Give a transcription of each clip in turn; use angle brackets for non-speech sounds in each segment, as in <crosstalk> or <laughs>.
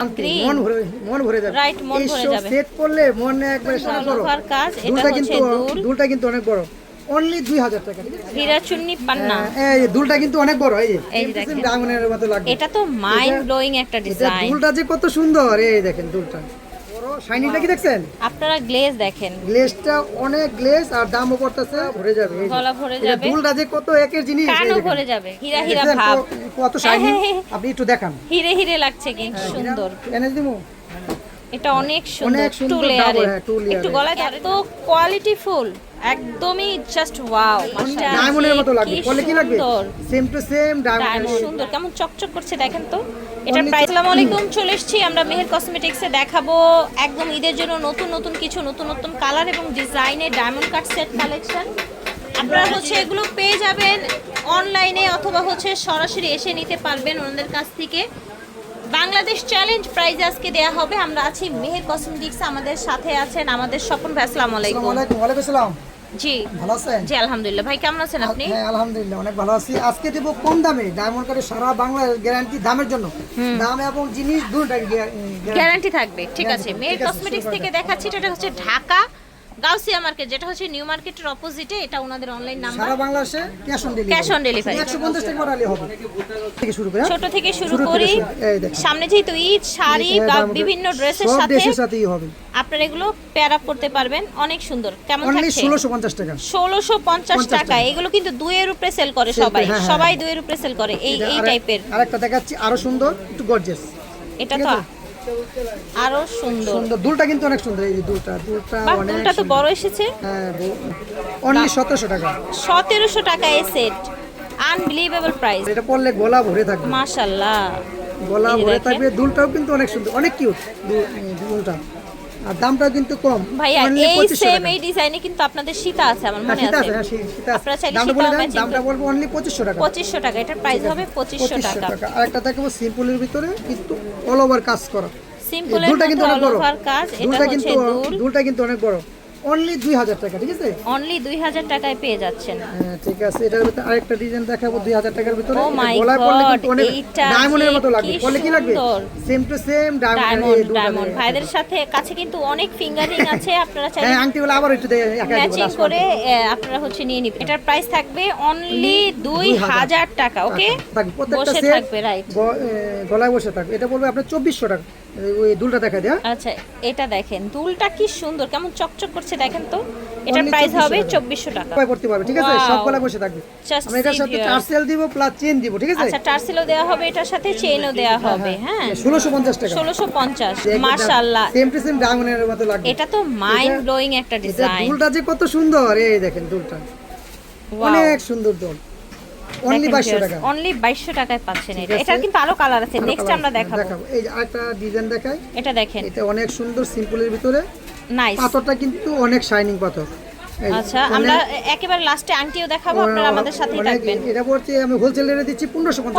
শান্তি, Green. মন ভরে মন ভরে যাবে। Right, মন ভরে যাবে। সেট করলে মনে একবারে সারা বড় কাজ, এটা কিন্তু দুলটা কিন্তু অনেক বড়। অনলি দুই হাজার টাকা। হীরা চুন্নি পান্না। হ্যাঁ, এই দুলটা কিন্তু অনেক বড় এই যে। এই যে দেখেন। ডায়মন্ডের মতো লাগবে। এটা তো মাইন্ড ব্লোয়িং একটা ডিজাইন দুলটা যে কত সুন্দর এই দেখেন দুলটা। শাইনিটা কি দেখছেন? আপনারা গ্লেজ দেখেন। গ্লেজটা অনেক গ্লেজ আর দামও পড়তেছে ভরে যাবে গলা ভরে যাবে। দুলটা যে কত একের জিনিস কানও ভরে যাবে হীরা হীরা ভাব। কত শাইনি হ্যাঁ, হ্যাঁ, আপনি একটু দেখান। হিরে হিরে লাগছে কিন্তু সুন্দর। এনে দিমু এটা অনেক সুন্দর টু সুন্দর লেয়ারে double, হ্যাঁ, two layer একটু গলা এত কোয়ালিটি ফুল একদমই জাস্ট ওয়াও ডায়মন্ডের মতো লাগবে। বলে কি লাগবে? সেম টু সেম ডায়মন্ড সুন্দর কেমন চকচক করছে দেখেন তো। এটার প্রাইস আসসালামু আলাইকুম চলে এসেছি আমরা মেহের কসমেটিক্সে দেখাবো একদম ঈদের জন্য নতুন নতুন কিছু নতুন নতুন কালার এবং ডিজাইনের ডায়মন্ড কাট সেট কালেকশন আপনারা হচ্ছে এগুলো পেয়ে যাবেন অনলাইনে অথবা হচ্ছে সরাসরি এসে নিতে পারবেন ওনাদের কাছ থেকে। বাংলাদেশ চ্যালেঞ্জ প্রাইজ আজকে দেয়া হবে। আমরা আছি মেহের কসমেটিক্স আমাদের সাথে আছেন আমাদের স্বপন ভাই আসসালামু আলাইকুম আলাইকুম ওয়ালাইকুম আসসালাম। জি। ভালো আছেন? জি আলহামদুলিল্লাহ। ভাই কেমন আছেন আপনি? হ্যাঁ আলহামদুলিল্লাহ অনেক ভালো আছি। আজকে দেব কম দামে? ডায়মন্ড কাটে সারা বাংলা গ্যারান্টি দামের জন্য। দাম এবং জিনিস দুটো গ্যারান্টি থাকবে ঠিক আছে। মেয়ের কসমেটিক্স থেকে দেখাচ্ছি এটা হচ্ছে ঢাকা গাউসিয়া মার্কেট যেটা হচ্ছে নিউ মার্কেটের অপোজিটে এটা ওনাদের অনলাইন নাম্বার সারা বাংলাদেশে cash on delivery Cash on delivery। 150 টাকা বাড়ালে হবে। থেকে শুরু করে হ্যাঁ? ছোট থেকে শুরু করি। সামনে যেহেতু ঈদ শাড়ি বা বিভিন্ন ড্রেসের সাথে ড্রেসের সাথেই হবে। আপনারা এগুলো পেয়ার আপ করতে পারবেন। অনেক সুন্দর। কেমন থাকছে? 1650 টাকা। ষোলোশো পঞ্চাশ 50 টাকা। এগুলো কিন্তু দুইয়ের উপরে সেল করে সবাই। করে, হ্যাঁ, হ্যাঁ, সবাই হ্যাঁ। দুইয়ের উপরে সেল করে। এই এই টাইপের আরেকটা দেখাচ্ছি আরও সুন্দর একটু গর্জিয়াস এটা তো? আরও সুন্দর। সুন্দর। দুলটা কিন্তু অনেক সুন্দর এই দুলটা। দুলটা অনেক দুলটা তো বড় এসেছে। হ্যাঁ অনলি 1700 টাকা। সতেরোশো টাকা এই সেট। আনবিলিভেবল প্রাইস এটা পরলে গলা ভরে থাকবে। মাশাআল্লাহ গলা ভরে থাকবে দুলটাও কিন্তু অনেক সুন্দর অনেক কিউট দুলটা। আর দামটাও কিন্তু কম। ভাইয়া এই সেম এই ডিজাইনে কিন্তু আপনাদের সীতা আছে আমার হ্যাঁ, মনে আছে। আছে। আপনারা চাইলে সীতা দামটা বলব অনলি পঁচিশশো টাকা। 2500 টাকা এটার প্রাইস হবে পঁচিশশো টাকা। আরেকটা দেখাবো সিম্পলের ভিতরে কিন্তু অল ওভার কাজ করা। সিম্পলের কিন্তু অল বড়। ওভার কাজ এটা হচ্ছে দুল। দুলটা কিন্তু অনেক বড়। অনলি দুই হাজার টাকা ঠিক আছে? অনলি দুই হাজার টাকায় পেয়ে যাচ্ছেন। হ্যাঁ ঠিক আছে। এটার ভিতরে আরেকটা ডিজাইন দেখাবো দুই হাজার টাকার ভিতরে। Oh গলায় পরলে কিন্তু অনেক ডায়মন্ডের মতো লাগবে। পরলে কি লাগবে? Same to same diamond diamond ভাইদের সাথে কাছে কিন্তু অনেক ফিঙ্গারিং আছে। আপনারা <laughs> চাইলে হ্যাঁ আংটিগুলো আবার একটু দেয় একা ম্যাচিং করে আপনারা হচ্ছে নিয়ে নিবেন। এটার প্রাইস থাকবে অনলি দুই হাজার টাকা ওকে থাকবে প্রত্যেকটা বসে সেট থাকবে রাইট গলায় বসে থাকবে এটা বলবে আপনার চব্বিশশো টাকা। এই- ওই দুলটা দেখা দেয় আচ্ছা এটা দেখেন দুলটা কি সুন্দর কেমন চকচক করছে দেখেন তো। এটার প্রাইস হবে টাকা। চব্বিশশো টাকা। সবাই পড়তে পারবে ঠিক আছে? সব গলায় বসে থাকবে। আমরা এটার সাথে. টার্সেল দিব প্লাস চেন দিব ঠিক আছে? আচ্ছা টার্সেলও দেওয়া হবে এটার সাথে চেইনও দেওয়া হবে হ্যাঁ। ষোলোশো পঞ্চাশ টাকা। ষোলোশো পঞ্চাশ মার্শাল্লাহ সেম টু সেম ডায়মন্ডের মতো লাগবে। এটা তো মাইন্ড ব্লোয়িং একটা এটা ডিজাইন দুলটা যে কত সুন্দর এই দেখেন দুলটা। অনেক সুন্দর দুল। অনলি বাইশশো টাকা অনলি বাইশশো টাকায় পাচ্ছেন এটা। এটা কিন্তু আরও কালার আছে। নেক্সট আমরা দেখাবো। দেখাবো। এই আরেকটা ডিজাইন দেখাই। এটা দেখেন। এটা অনেক সুন্দর সিম্পলের ভিতরে। নাইস পাথরটা কিন্তু অনেক শাইনিং পাথর। আচ্ছা আমরা একেবারে লাস্টে আংটিও দেখাবো আপনারা আমাদের সাথেই থাকবেন। এটা বলছি আমি হোলসেল রেটে দিচ্ছি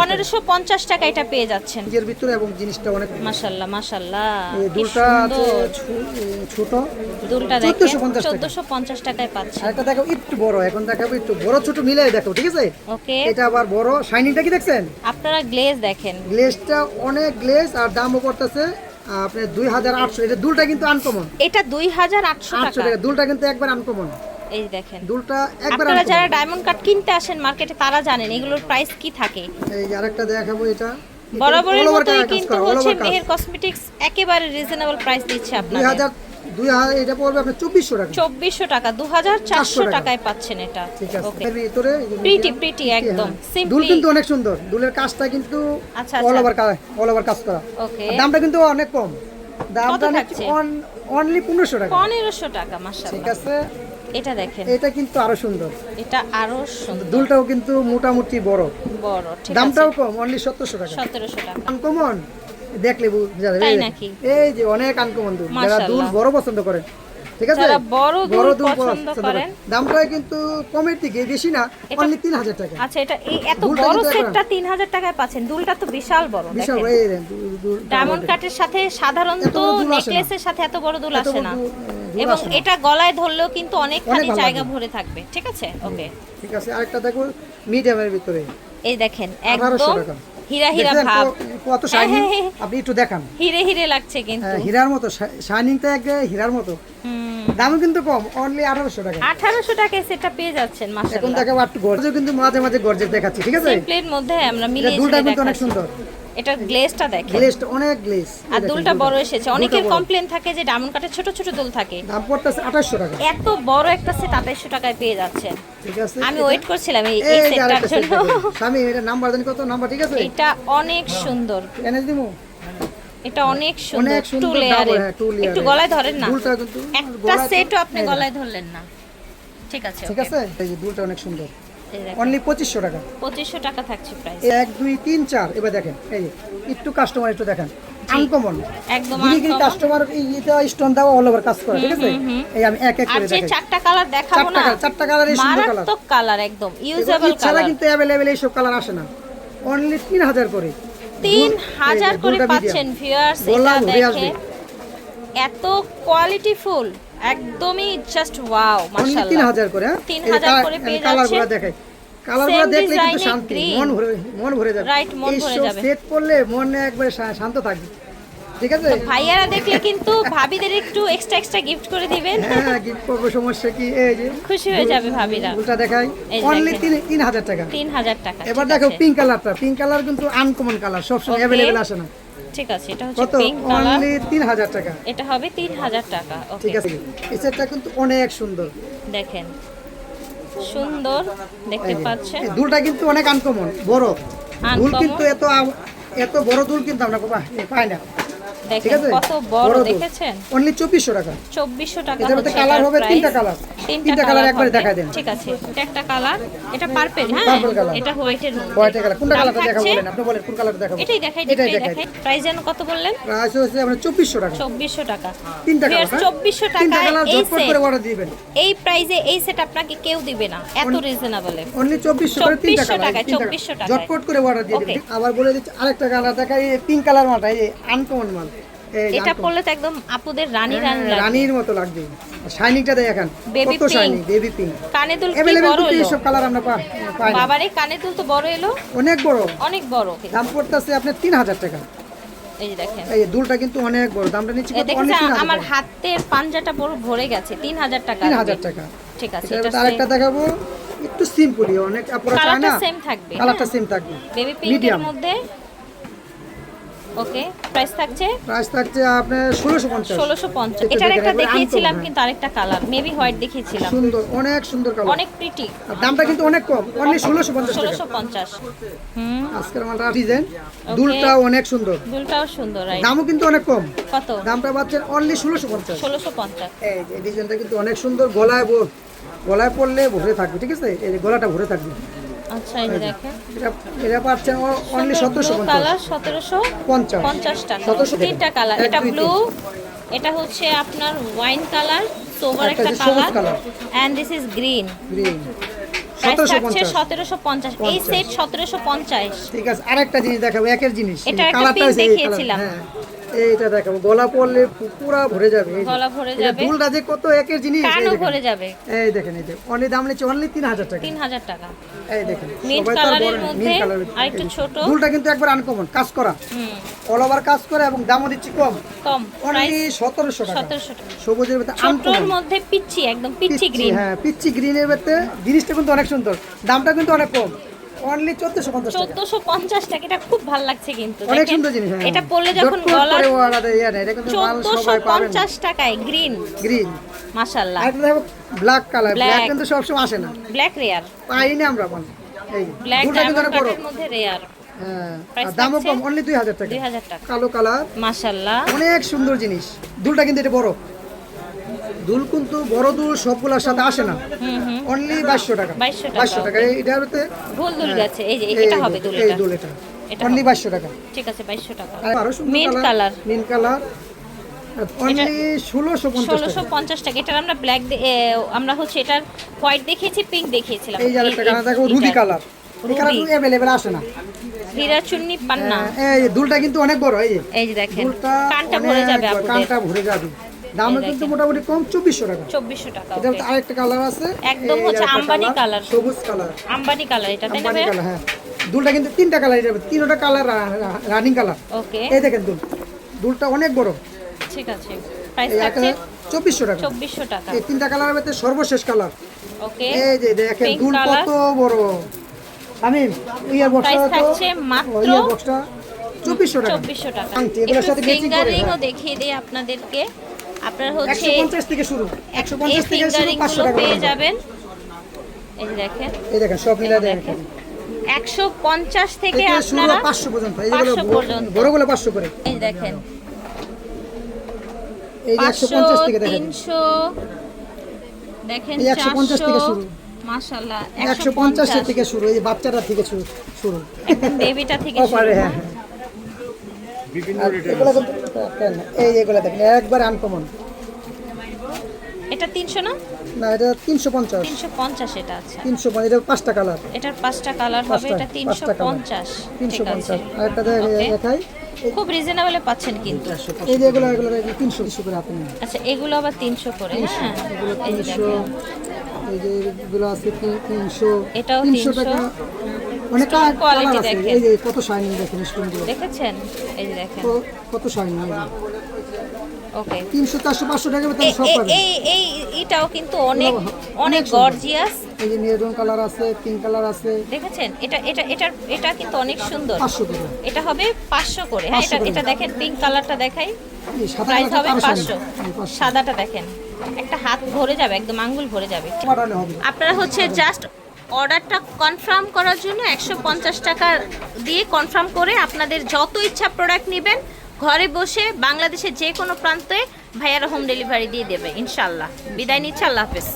পনেরোশো পঞ্চাশ টাকা। এটা পেয়ে যাচ্ছেন। নিজের ভিতরে এবং জিনিসটা অনেক মাশাল্লাহ এই দুলটা ছোট। দুলটা দেখেন 1450 টাকা। চোদ্দশো পঞ্চাশ টাকায় পাচ্ছেন। আরেকটা দেখাবো একটু বড় এখন দেখাবো একটু বড় ছোট মিলাই দেখো ঠিক আছে? ওকে। এটা আবার বড়। শাইনিংটা কি দেখছেন? আপনারা গ্লেজ দেখেন। গ্লেজটা অনেক গ্লেজ আর দামও পড়তেছে আপনার দুই হাজার আটশো। এটা দুলটা কিন্তু আনকমন এটা দুই হাজার আটশো টাকা। দুলটা কিন্তু একবার আনকমন এই দেখেন। দুলটা একবার আপনারা যারা ডায়মন্ড কাট কিনতে আসেন মার্কেটে তারা জানেন এগুলোর প্রাইস কি থাকে। এই আরেকটা দেখাবো এটা। বরাবরের মতোই কিন্তু হচ্ছে মেহের কসমেটিক্স একেবারে রিজনেবল প্রাইস দিচ্ছে আপনাদের। হাজার দুই হাজার এটা পড়বে আপনার চব্বিশশো টাকা। চব্বিশশো টাকা দু হাজার চারশো 400 টাকা। টাকায় পাচ্ছেন এটা। ঠিক আছে। এর ভিতরে প্রিটি প্রিটি একদম। দুল কিন্তু অনেক সুন্দর। দুলের কাজটা কিন্তু আচ্ছা, অল। ওভার কাজ অল ওভার কাজ করা। ওকে দামটা কিন্তু অনেক কম। দামটা অনলি পনেরোশো টাকা। পনেরোশো টাকা ঠিক আছে। এটা দেখেন। এটা কিন্তু আরও সুন্দর। এটা আরও সুন্দর। দুলটাও কিন্তু মোটামুটি বড়। বড় ঠিক আছে। দামটাও কম অনলি সতেরোশো টাকা। সতেরোশো টাকা। আনকমন? দেখলে বুঝা যাবে। তাই নাকি? এই যে অনেক আনকমন দুল। যারা দুল বড় পছন্দ ঠিক আছে? যারা বড় দুল পছন্দ করেন। দামটা কিন্তু কমের দিকে বেশি না অনলি তিন হাজার টাকা। আচ্ছা এটা এই এত বড় সেটটা তিন হাজার টাকায় পাচ্ছেন। দুলটা তো বিশাল বড় বিশাল এই ডায়মন্ড কাটের সাথে সাধারণত। নেকলেসের সাথে এত বড় দুল আসে না। এবং এটা গলায় ধরলেও কিন্তু অনেকখানি জায়গা ভরে থাকবে ঠিক আছে? ওকে ঠিক আছে আরেকটা দেখো মিডিয়ামের ভিতরে। এই দেখেন একদম হীরা হীরা ভাব। কত শাইনিং হ্যাঁ, হ্যাঁ, আপনি একটু দেখান। হিরে হিরে লাগছে কিন্তু। হ্যাঁ, হীরার মতো শাইনিংটা একে হীরার মতো। দামও কিন্তু কম অনলি আঠারোশো টাকা। আঠারোশো টাকায় সেটা পেয়ে যাচ্ছেন মাশাআল্লাহ। এখন দেখাবো একটু গর্জে কিন্তু মাঝে মাঝে গর্জে দেখাচ্ছি ঠিক আছে? সিম্পলের মধ্যে আমরা মিলিয়ে দুলটা ঝুলিয়ে কিন্তু অনেক সুন্দর। এটা গ্লেজটা দেখেন। গ্লেসটা অনেক গ্লেস আর দুলটা বড় এসেছে। অনেকের কমপ্লেন থাকে যে ডায়মন্ড কাটে ছোট ছোট দুল থাকে। দাম পড়তেছে আঠাশশো টাকা। এত বড় একটা সেট আঠাইশো টাকায় পেয়ে যাচ্ছেন। ঠিক আছে আমি ওয়েট করছিলাম এই সেটটার জন্য। স্বামী এটা নাম্বার জানি কত নাম্বার ঠিক আছে? এটা অনেক সুন্দর। এনে দিমু? এটা অনেক সুন্দর। টু double, হ্যাঁ, একটু গলায় ধরেন না। দুলটা কিন্তু একটা সেটও আপনি গলায় ধরলেন না। ঠিক আছে ঠিক আছে? এই দুলটা অনেক সুন্দর। অনলি পঁচিশশো টাকা। পঁচিশশো টাকা থাকছে প্রাইস এক দুই তিন চার। এবার দেখেন এই একটু কাস্টমার একটু দেখেন। আনকমন একদম uncommon। কাস্টমার এটা স্টোন দেওয়া অল ওভার কাজ করে ঠিক আছে? এই আমি এক এক করে দেখাই। চারটা কালার দেখাবো না চারটা colour এই সুন্দর colour। মারাত্মক কালার একদম ইউজেবল ছাড়া কালার কিন্তু অ্যাভেলেবেল এইসব কালার আসে না। অনলি তিন হাজার করে। তিন দুল- হাজার এই যে, করে পাচ্ছেন ভিউয়ার্স এটা দেখে এত কোয়ালিটি ফুল একদমই জাস্ট ওয়াও তিন মাশাআল্লাহ। হাজার করে হ্যাঁ? তিন এই হাজার colour- করে পেয়ে গুলো দেখাই কালারগুলো দেখলে কিন্তু শান্তি মন ভরে মন ভরে যাবে। Right, মন ভরে যাবে। সেট করলে মনে একবারে শান্ত থাকবে। ঠিক আছে? ভাইয়ারা দেখলে কিন্তু ভাবিদের একটু এক্সট্রা এক্সট্রা গিফট করে দিবেন। হ্যাঁ গিফট করব সমস্যা কি? এই যে খুশি হয়ে যাবে ভাবিরা। দেখাই। অনলি দেখেন। তিন তিন হাজার টাকা। তিন হাজার টাকা এবার দেখো পিঙ্ক কালারটা পিঙ্ক কালার কিন্তু আনকমন কালার সবসময় Okay. অ্যাভেলেবেল আসে না। ঠিক আছে এটা হচ্ছে পিঙ্ক কালার অনলি তিন হাজার টাকা। এটা হবে তিন হাজার টাকা ওকে ঠিক আছে। সেটটা কিন্তু অনেক সুন্দর। দেখেন সুন্দর দেখতে পাচ্ছেন। দুলটা কিন্তু অনেক আনকমন বড়। দুল কিন্তু এত এত বড় দুল কিন্তু আমরা পাই না। দেখেন কত বড় দেখেছেন? অনলি চব্বিশশো টাকা। চব্বিশশো টাকা এটার মধ্যে কালার হবে তিনটা কালার তিনটা তিনটা কালার কালার একবারে হবে। দেন। ঠিক আছে এটা একটা কালার এটা পার্পল হ্যাঁ? এটা হোয়াইটের মধ্যে। হোয়াইট কালার কোনটা কালারটা দেখাবো বলেন? আপনি বলেন কোন কালার দেখাবো? এটাই দেখাই এটাই এটাই দেখাই। দেখাই। প্রাইস যেন কত বললেন? প্রাইস হচ্ছে আপনার চব্বিশশো টাকা। চব্বিশশো টাকা। তিনটা কালার Viewers, 2400 তিনটা কালার এই ঝটপট করে অর্ডার দিবেন। এই প্রাইজে এই সেট আপনাকে কেউ দিবে না। এত রিজনেবলে অনলি চব্বিশশো করে তিনটা 2400 কালার টাকায়, 2400 টাকায়। ঝটপট করে অর্ডার দিয়ে দিবেন। আবার বলে দিচ্ছি আরেকটা কালার দেখাই এই পিঙ্ক কালার মালটা এই আনকমন মাল। এই এটা। পরলে তো একদম আপুদের রানী হ্যাঁ, রানী লাগবে। রানীর মতো লাগবে। শাইনিংটা দেখেন Baby কত। শাইনি বেবি পিঙ্ক কানে দুল কি বড় এলো? এইসব কালার আমরা পাই বাবারে কানে দুল তো বড় এলো। অনেক বড়। অনেক বড়। দাম পড়তেছে আপনার তিন হাজার টাকা। এই দেখেন। এই দুলটা কিন্তু অনেক বড়। দামটা নিচ্ছি এ কত? অনেক আমার হাতের পাঞ্জাটা পুরো ভরে গেছে। তিন হাজার টাকা তিন লাগবে। হাজার টাকা। ঠিক আছে এটা আরেকটা দেখাবো। একটু সিম্পলি অনেক আপনারা চায় কালারটা সেম থাকবে। কালারটা সেম থাকবে। বেবি পিঙ্কের মধ্যে ওকে প্রাইস থাকছে? প্রাইস থাকছে আপনার ষোলোশো পঞ্চাশ। ষোলোশো পঞ্চাশ। এটা এটার একটা দেখিয়েছিলাম কিন্তু আরেকটা কালার মেবি হোয়াইট দেখিয়েছিলাম। সুন্দর অনেক সুন্দর কালার অনেক প্রিটি দামটা কিন্তু অনেক কম অনলি ষোলোশো পঞ্চাশ টাকা। ষোলোশো পঞ্চাশ। হুম। আজকের মালটা ডিজাইন দুলটা অনেক সুন্দর। দুলটাও সুন্দর রাইট দামও কিন্তু অনেক কম। কত? দামটা পাচ্ছেন অনলি ষোলোশো পঞ্চাশ। ষোলোশো পঞ্চাশ। এই যে ডিজাইনটা কিন্তু অনেক সুন্দর গলায় গলায় পড়লে ভরে থাকবে ঠিক আছে? এই গলাটা ভরে থাকবে। আচ্ছা এই দেখেন। এটা এটা পাচ্ছেন অনলি সতেরোশো পঞ্চাশ। কালার সতেরোশো পঞ্চাশ। পঞ্চাশ টাকা। 1750 তিনটা কালার এটা ব্লু এটা হচ্ছে আপনার ওয়াইন কালার সোভার একটা colour. And this is green green এই। সেট ঠিক আছে আরেকটা জিনিস দেখাবো একের জিনিস। এটা একটা দেখিয়েছিলাম। এইটা দেখাবো গলা পড়লে পুরা ভরে যাবে গলা ভরে যাবে। দুলটা যে কত একের জিনিস কানও ভরে যাবে। এই দেখেন এই যে অনলি দাম নিচ্ছে অনলি তিন হাজার টাকা। তিন হাজার টাকা। এই দেখেন Mint সবাই তো আর colour এর বলে না, মধ্যে আরেকটু ছোট। দুলটা কিন্তু একবার আনকমন কাজ করা। হুম। অল ওভার কাজ করে এবং দামও দিচ্ছি কম। কম অনলি প্রাইস সতেরোশো টাকা। সতেরোশো টাকা। সবুজের ভিতরে আনকমন মধ্যে পিচ্ছি একদম পিচ্ছি গ্রিন হ্যাঁ পিচ্ছি গ্রিনের ভিতরে জিনিসটা কিন্তু অনেক সুন্দর। দামটা কিন্তু অনেক কম। অনলি চোদ্দশো পঞ্চাশ টাকা। এটা খুব ভালো লাগছে কিন্তু। অনেক সুন্দর জিনিস হ্যাঁ। এটা পরলে যখন এটা কিন্তু মাল সবাই পাবে না টাকায় গ্রিন গ্রিন আরেকটা দেখো ব্ল্যাক কালার ব্ল্যাক কিন্তু সবসময় আসে না। ব্ল্যাক রেয়ার পাই না আমরা মানে এই ব্ল্যাক দুলটা কিন্তু অনেক ডায়মন্ড বড়। কাটের মধ্যে রেয়ার হ্যাঁ দামও কম অনলি দুই হাজার টাকা। দুই হাজার টাকা। কালো কালার মাশাল্লাহ অনেক সুন্দর জিনিস। দুলটা কিন্তু এটা বড়। দুল কিন্তু বড় দুল সবগুলোর সাথে আসে না। অনলি বাইশশো টাকা। 2200 টাকা, বাইশশো টাকা। এটার হতে ভুল দুল গেছে। এই যে এটা হবে দুল এই দুল এটা। এটা অনলি বাইশশো টাকা। ঠিক আছে বাইশশো টাকা। Mint colour. মিন কালার ষোলোশো পঞ্চাশ টাকা। এটার আমরা ব্ল্যাক আমরা হচ্ছে এটার হোয়াইট দেখিয়েছি পিঙ্ক দেখিয়েছিলাম। এই কালার দেখো রুবি আসে না। হীরা চুন্নি পান্না। হ্যাঁ, এই দুলটা কিন্তু অনেক বড় এই যে। এই যে দেখেন। কানটা ভরে যাবে কানটা ভরে যাবে। কিন্তু মোটামুটি কম চব্বিশশো টাকা। চব্বিশশো টাকা এটা আরেকটা কালার আছে একদম হচ্ছে আম্বানি colour। সবুজ কালার। আম্বানি কালার এটা তাই না আম্বানি কালার হ্যাঁ। দুলটা কিন্তু তিনটা কালার যাবে তিনটা কালার রানিং কালার। ওকে। এই দেখেন দুল। দুলটা অনেক বড়। ঠিক আছে। প্রাইস থাকছে চব্বিশশো টাকা। চব্বিশশো টাকা। এই তিনটা কালারের মধ্যে সর্বশেষ কালার। ওকে। এই যে দেখেন দুল কত বড়। আমি ইয়ার বক্সটা থাকছে মাত্র ইয়ার বক্সটা চব্বিশশো টাকা। চব্বিশশো টাকা। আংটি, এগুলোর সাথে করে, হ্যাঁ। দেখিয়ে দিই আপনাদেরকে। আপনার হচ্ছে একশো পঞ্চাশ থেকে শুরু একশো এই পঞ্চাশ থেকে শুরু ফিঙ্গারিং পাঁচশো গুলো টাকা পেয়ে যাবেন। এই দেখেন। এই দেখেন সব মিলে এই দেখেন। দেখেন। একশো পঞ্চাশ থেকে থেকে আপনারা পাঁচশো পর্যন্ত এইগুলো 500 পর্যন্ত। বড়গুলো পাঁচশো করে। এই দেখেন। এই যে একশো পাঁচশো পঞ্চাশ থেকে দেখেন। তিনশো দেখেন 150 থেকে শুরু। একশো পঞ্চাশের থেকে শুরু এই বাচ্চাটা থেকে শুরু শুরু। বেবিটা থেকে শুরু হ্যাঁ। এগুলো কিন্তু এই এগুলো দেখেন একবার আনকমন এটা তিনশো না? না এটা তিনশো পঞ্চাশ। তিনশো পঞ্চাশ এটা আচ্ছা। তিনশো এটা পাঁচটা কালার এটার পাঁচটা কালার হবে এটা তিনশো পঞ্চাশ। তিনশো পঞ্চাশ। আর একটা দেখাই খুব রিজনেবলে পাচ্ছেন কিন্তু। এই যে এগুলো এগুলো তিনশো তিনশো করে আপনি। আচ্ছা এগুলো আবার তিনশো করে হ্যাঁ? এগুলো তিনশো। এই যে এগুলো আছে তিনশো এটাও তিনশো। টাকা। অনেক আছে। দেখেন। এই যে কত শাইনিং দেখেন স্টোনগুলো দেখেছেন? এই যে দেখেন। তো কত শাইনিং ওকে। টাকা সব পাবেন। এই এই এটাও কিন্তু অনেক অনেক অনেক সুন্দর। গর্জিয়াস এই যে মেরুন কালার আছে পিঙ্ক কালার আছে। দেখেছেন? এটা এটা এটা এটা কিন্তু অনেক সুন্দর। করে। এটা হবে পাঁচশো করে। হ্যাঁ এটা এটা দেখেন পিঙ্ক কালারটা দেখাই। প্রাইস হবে আরও পাঁচশো। শাইনিং এই পাঁচশো। সাদাটা দেখেন। একটা হাত ভরে যাবে একদম আঙ্গুল ভরে যাবে। আপনারা হচ্ছে জাস্ট অর্ডারটা কনফার্ম করার জন্য একশো পঞ্চাশ টাকা দিয়ে কনফার্ম করে আপনাদের যত ইচ্ছা প্রোডাক্ট নেবেন, ঘরে বসে বাংলাদেশের যে কোনো প্রান্তে ভাইয়ারা হোম ডেলিভারি দিয়ে দেবে ইনশাল্লাহ বিদায় নিচ্ছে, আল্লাহ হাফেজ।